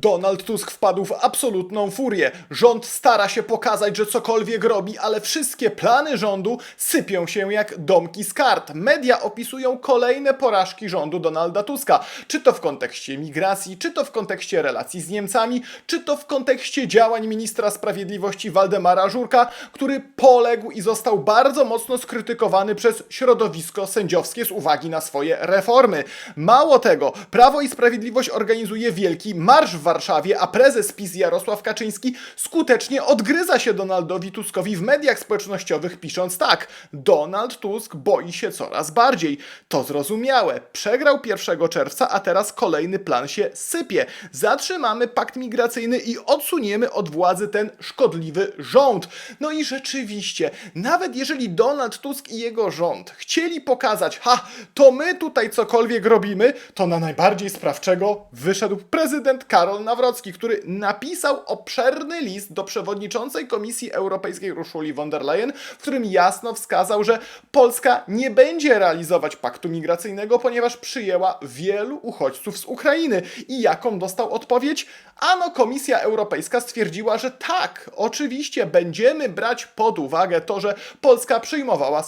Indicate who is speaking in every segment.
Speaker 1: Donald Tusk wpadł w absolutną furię. Rząd stara się pokazać, że cokolwiek robi, ale wszystkie plany rządu sypią się jak domki z kart. Media opisują kolejne porażki rządu Donalda Tuska. Czy to w kontekście migracji, czy to w kontekście relacji z Niemcami, czy to w kontekście działań ministra sprawiedliwości Waldemara Żurka, który poległ i został bardzo mocno skrytykowany przez środowisko sędziowskie z uwagi na swoje reformy. Mało tego, Prawo i Sprawiedliwość organizuje wielki marsz w Warszawie, a prezes PiS Jarosław Kaczyński skutecznie odgryza się Donaldowi Tuskowi w mediach społecznościowych, pisząc tak: Donald Tusk boi się coraz bardziej. To zrozumiałe. Przegrał 1 czerwca, a teraz kolejny plan się sypie. Zatrzymamy pakt migracyjny i odsuniemy od władzy ten szkodliwy rząd. No i rzeczywiście, nawet jeżeli Donald Tusk i jego rząd chcieli pokazać, ha, to my tutaj cokolwiek robimy, to na najbardziej sprawczego wyszedł prezydent Karol Nawrocki, który napisał obszerny list do przewodniczącej Komisji Europejskiej Urszuli von der Leyen, w którym jasno wskazał, że Polska nie będzie realizować paktu migracyjnego, ponieważ przyjęła wielu uchodźców z Ukrainy. I jaką dostał odpowiedź? Ano Komisja Europejska stwierdziła, że tak, oczywiście będziemy brać pod uwagę to, że Polska przyjmowała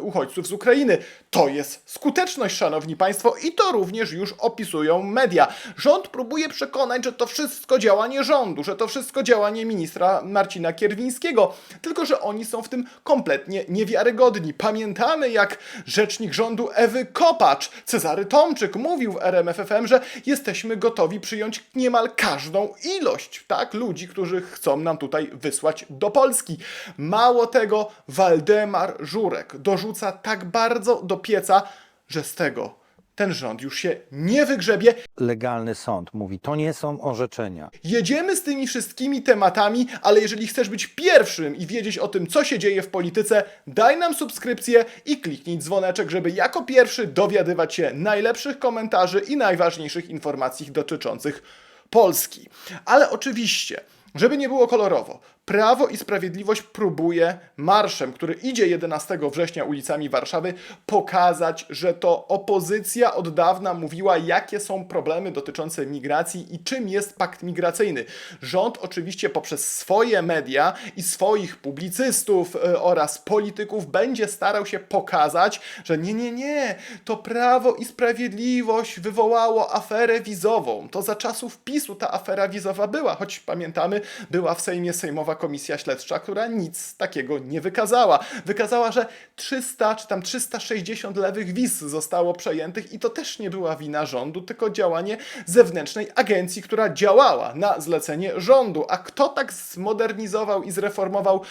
Speaker 1: uchodźców z Ukrainy. To jest skuteczność, szanowni państwo, i to również już opisują media. Rząd próbuje przekonać, że to wszystko działanie rządu, że to wszystko działanie ministra Marcina Kierwińskiego, tylko że oni są w tym kompletnie niewiarygodni. Pamiętamy, jak rzecznik rządu Ewy Kopacz, Cezary Tomczyk, mówił w RMFFM, że jesteśmy gotowi przyjąć niemal każdą ilość, tak, ludzi, którzy chcą nam tutaj wysłać do Polski. Mało tego, Waldemar Żurek dorzuca tak bardzo do pieca, że z tego ten rząd już się nie wygrzebie.
Speaker 2: legalny sąd mówi, to nie są orzeczenia.
Speaker 1: Jedziemy z tymi wszystkimi tematami, ale jeżeli chcesz być pierwszym i wiedzieć o tym, co się dzieje w polityce, daj nam subskrypcję i kliknij dzwoneczek, żeby jako pierwszy dowiadywać się najlepszych komentarzy i najważniejszych informacji dotyczących Polski. Ale oczywiście, żeby nie było kolorowo, Prawo i Sprawiedliwość próbuje marszem, który idzie 11 września ulicami Warszawy, pokazać, że to opozycja od dawna mówiła, jakie są problemy dotyczące migracji i czym jest pakt migracyjny. Rząd oczywiście poprzez swoje media i swoich publicystów e, oraz polityków będzie starał się pokazać, że nie, nie, nie, to Prawo i Sprawiedliwość wywołało aferę wizową. To za czasów PiSu ta afera wizowa była, choć pamiętamy, była w Sejmie Sejmowa Komisja Śledcza, która nic takiego nie wykazała. Wykazała, że 300 czy tam 360 lewych wiz zostało przejętych i to też nie była wina rządu, tylko działanie zewnętrznej agencji, która działała na zlecenie rządu. A kto tak zmodernizował i zreformował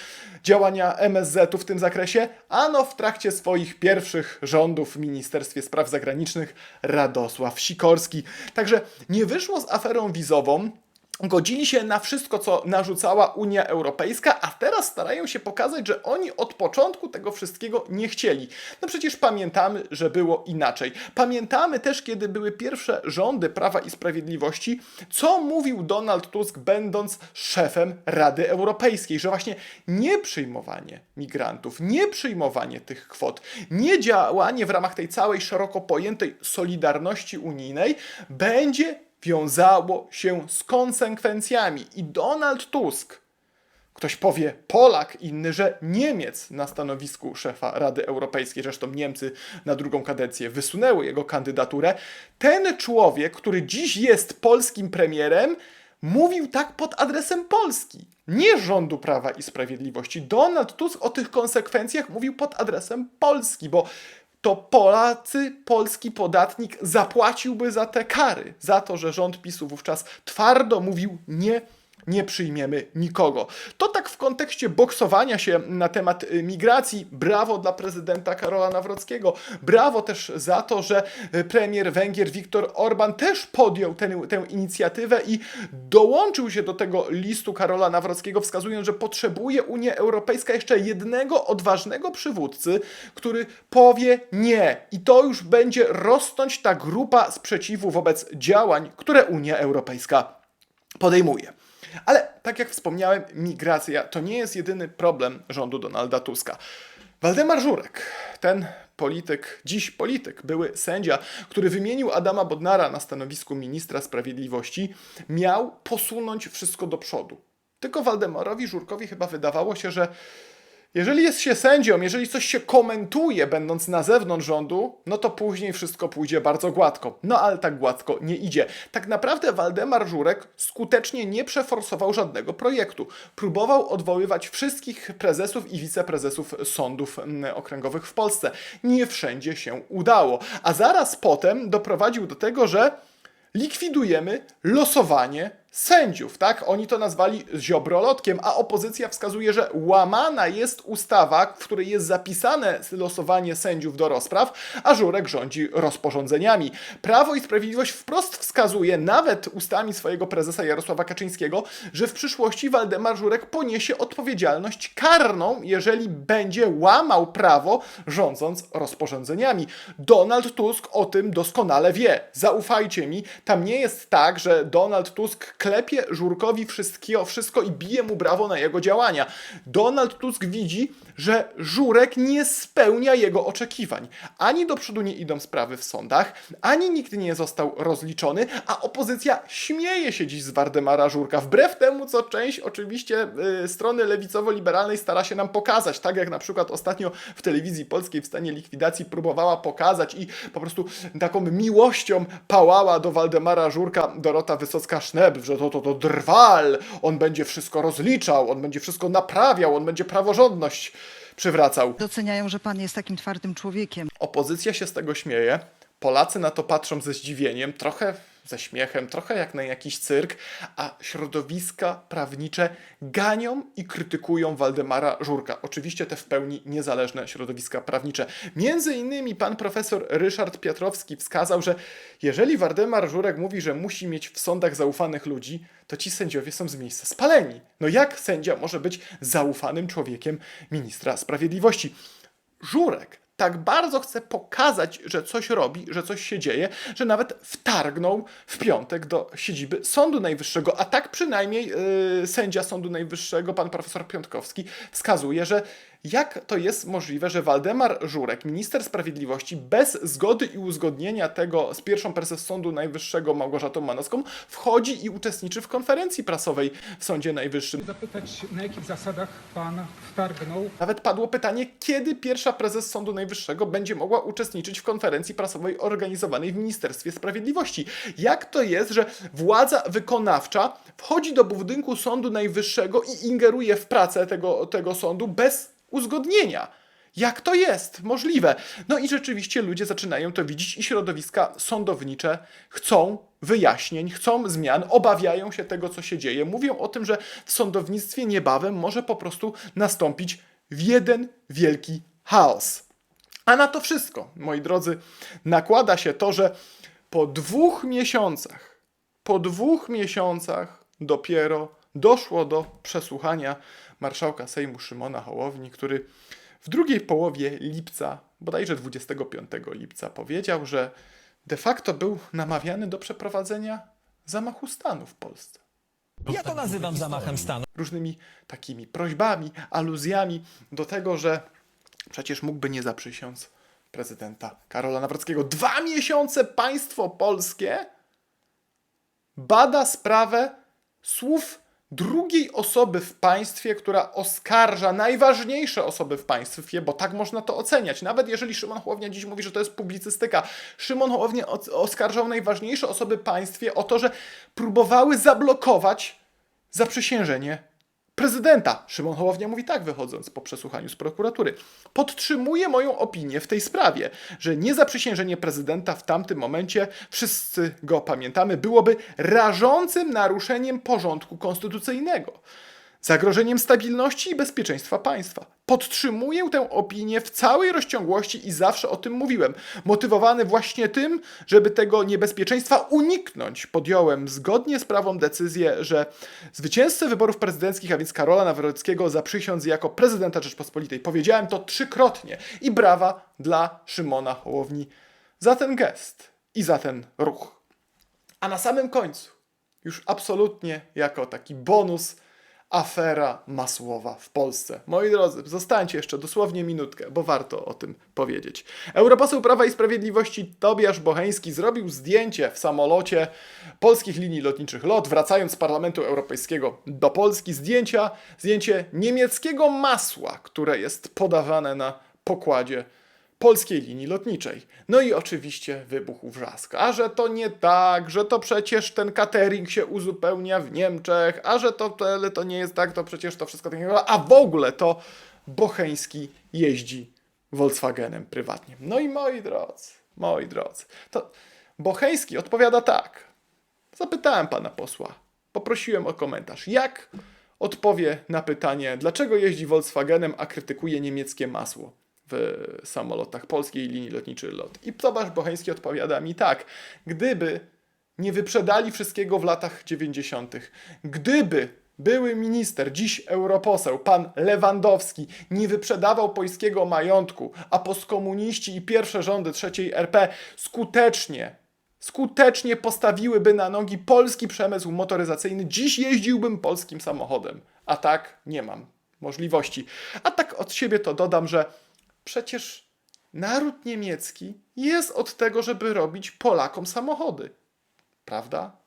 Speaker 1: działania MSZ-u w tym zakresie? Ano w trakcie swoich pierwszych rządów w Ministerstwie Spraw Zagranicznych Radosław Sikorski. Także nie wyszło z aferą wizową, godzili się na wszystko, co narzucała Unia Europejska, a teraz starają się pokazać, że oni od początku tego wszystkiego nie chcieli. No przecież pamiętamy, że było inaczej. Pamiętamy też, kiedy były pierwsze rządy Prawa i Sprawiedliwości, co mówił Donald Tusk, będąc szefem Rady Europejskiej, że właśnie nie przyjmowanie migrantów, nie przyjmowanie tych kwot, nie działanie w ramach tej całej szeroko pojętej solidarności unijnej będzie wiązało się z konsekwencjami. I Donald Tusk, ktoś powie Polak, inny, że Niemiec na stanowisku szefa Rady Europejskiej, zresztą Niemcy na drugą kadencję wysunęły jego kandydaturę, ten człowiek, który dziś jest polskim premierem, mówił tak pod adresem Polski. Nie rządu Prawa i Sprawiedliwości. Donald Tusk o tych konsekwencjach mówił pod adresem Polski, bo to Polacy, polski podatnik zapłaciłby za te kary, za to, że rząd PiSu wówczas twardo mówił nie. Nie przyjmiemy nikogo. To tak w kontekście boksowania się na temat y, migracji. Brawo dla prezydenta Karola Nawrockiego. Brawo też za to, że y, premier Węgier Viktor Orban też podjął ten, tę inicjatywę i dołączył się do tego listu Karola Nawrockiego, wskazując, że potrzebuje Unia Europejska jeszcze jednego odważnego przywódcy, który powie nie. I to już będzie rosnąć ta grupa sprzeciwu wobec działań, które Unia Europejska podejmuje. Ale tak jak wspomniałem, migracja to nie jest jedyny problem rządu Donalda Tuska. Waldemar Żurek, ten polityk, dziś polityk, były sędzia, który wymienił Adama Bodnara na stanowisku ministra sprawiedliwości, miał posunąć wszystko do przodu. Tylko Waldemarowi Żurkowi chyba wydawało się, że jeżeli jest się sędzią, jeżeli coś się komentuje, będąc na zewnątrz rządu, no to później wszystko pójdzie bardzo gładko. No ale tak gładko nie idzie. Tak naprawdę Waldemar Żurek skutecznie nie przeforsował żadnego projektu. Próbował odwoływać wszystkich prezesów i wiceprezesów sądów mm, okręgowych w Polsce. Nie wszędzie się udało. A zaraz potem doprowadził do tego, że likwidujemy losowanie sędziów, tak? Oni to nazwali ziobrolotkiem, a opozycja wskazuje, że łamana jest ustawa, w której jest zapisane losowanie sędziów do rozpraw, a Żurek rządzi rozporządzeniami. Prawo i Sprawiedliwość wprost wskazuje, nawet ustami swojego prezesa Jarosława Kaczyńskiego, że w przyszłości Waldemar Żurek poniesie odpowiedzialność karną, jeżeli będzie łamał prawo, rządząc rozporządzeniami. Donald Tusk o tym doskonale wie. Zaufajcie mi, tam nie jest tak, że Donald Tusk klepie Żurkowi wszystkiego, wszystko i bije mu brawo na jego działania. Donald Tusk widzi, że Żurek nie spełnia jego oczekiwań. Ani do przodu nie idą sprawy w sądach, ani nikt nie został rozliczony, a opozycja śmieje się dziś z Wardemara Żurka, wbrew temu, co część oczywiście y, strony lewicowo-liberalnej stara się nam pokazać, tak jak na przykład ostatnio w telewizji polskiej w stanie likwidacji próbowała pokazać i po prostu taką miłością pałała do Waldemara Żurka Dorota Wysocka-Szneb, że to, to, to drwal, on będzie wszystko rozliczał, on będzie wszystko naprawiał, on będzie praworządność przywracał.
Speaker 3: Doceniają, że pan jest takim twardym człowiekiem.
Speaker 1: Opozycja się z tego śmieje, Polacy na to patrzą ze zdziwieniem, trochę ze śmiechem, trochę jak na jakiś cyrk, a środowiska prawnicze ganią i krytykują Waldemara Żurka. Oczywiście te w pełni niezależne środowiska prawnicze. Między innymi pan profesor Ryszard Piotrowski wskazał, że jeżeli Waldemar Żurek mówi, że musi mieć w sądach zaufanych ludzi, to ci sędziowie są z miejsca spaleni. No jak sędzia może być zaufanym człowiekiem ministra sprawiedliwości? Żurek tak bardzo chce pokazać, że coś robi, że coś się dzieje, że nawet wtargnął w piątek do siedziby Sądu Najwyższego. A tak przynajmniej yy, sędzia Sądu Najwyższego, pan profesor Piątkowski, wskazuje, że jak to jest możliwe, że Waldemar Żurek, minister sprawiedliwości, bez zgody i uzgodnienia tego z pierwszą prezes Sądu Najwyższego Małgorzatą Manowską, wchodzi i uczestniczy w konferencji prasowej w Sądzie Najwyższym.
Speaker 4: zapytać, na jakich zasadach pan wtargnął
Speaker 1: Nawet padło pytanie, kiedy pierwsza prezes Sądu Najwyższego będzie mogła uczestniczyć w konferencji prasowej organizowanej w Ministerstwie Sprawiedliwości. Jak to jest, że władza wykonawcza wchodzi do budynku Sądu Najwyższego i ingeruje w pracę tego, tego sądu bez uzgodnienia? Jak to jest możliwe? No i rzeczywiście ludzie zaczynają to widzieć i środowiska sądownicze chcą wyjaśnień, chcą zmian, obawiają się tego, co się dzieje. Mówią o tym, że w sądownictwie niebawem może po prostu nastąpić jeden wielki chaos. A na to wszystko, moi drodzy, nakłada się to, że po dwóch miesiącach, po dwóch miesiącach dopiero doszło do przesłuchania marszałka Sejmu Szymona Hołowni, który w drugiej połowie lipca, bodajże 25 lipca, powiedział, że de facto był namawiany do przeprowadzenia zamachu stanu w Polsce
Speaker 5: Ja to nazywam zamachem stanu.
Speaker 1: różnymi takimi prośbami, aluzjami do tego, że przecież mógłby nie zaprzysiąc prezydenta Karola Nawrockiego. Dwa miesiące państwo polskie bada sprawę słów drugiej osoby w państwie, która oskarża najważniejsze osoby w państwie, bo tak można to oceniać. Nawet jeżeli Szymon Hołownia dziś mówi, że to jest publicystyka, Szymon Hołownia oskarżał najważniejsze osoby w państwie o to, że próbowały zablokować zaprzysiężenie prezydenta. Szymon Hołownia mówi tak, wychodząc po przesłuchaniu z prokuratury. Podtrzymuję moją opinię w tej sprawie, że niezaprzysiężenie prezydenta w tamtym momencie, wszyscy go pamiętamy, byłoby rażącym naruszeniem porządku konstytucyjnego. Zagrożeniem stabilności i bezpieczeństwa państwa. Podtrzymuję tę opinię w całej rozciągłości i zawsze o tym mówiłem. Motywowany właśnie tym, żeby tego niebezpieczeństwa uniknąć, podjąłem zgodnie z prawą decyzję, że zwycięzcę wyborów prezydenckich, a więc Karola Nawrockiego, zaprzysiąc jako prezydenta Rzeczpospolitej. Powiedziałem to trzykrotnie i brawa dla Szymona Hołowni za ten gest i za ten ruch. A na samym końcu, już absolutnie jako taki bonus, afera masłowa w Polsce. Moi drodzy, zostańcie jeszcze dosłownie minutkę, bo warto o tym powiedzieć. Europoseł Prawa i Sprawiedliwości Tobiasz Bocheński zrobił zdjęcie w samolocie polskich linii lotniczych LOT, wracając z Parlamentu Europejskiego do Polski. Zdjęcia, zdjęcie niemieckiego masła, które jest podawane na pokładzie polskiej linii lotniczej. No i oczywiście wybuchł wrzask. A że to nie tak, że to przecież ten catering się uzupełnia w Niemczech, a że to, to, to nie jest tak, to przecież to wszystko tak nie a w ogóle to Bocheński jeździ Volkswagenem prywatnie. No i moi drodzy, moi drodzy, to Bocheński odpowiada tak. Zapytałem pana posła, poprosiłem o komentarz. Jak odpowie na pytanie, dlaczego jeździ Volkswagenem, a krytykuje niemieckie masło w samolotach polskiej linii lotniczej LOT? I Tomasz Bocheński odpowiada mi tak. Gdyby nie wyprzedali wszystkiego w latach 90., gdyby były minister, dziś europoseł, pan Lewandowski, nie wyprzedawał polskiego majątku, a postkomuniści i pierwsze rządy trzeciej RP skutecznie skutecznie postawiłyby na nogi polski przemysł motoryzacyjny, dziś jeździłbym polskim samochodem. A tak nie mam możliwości. A tak od siebie to dodam, że przecież naród niemiecki jest od tego, żeby robić Polakom samochody. Prawda?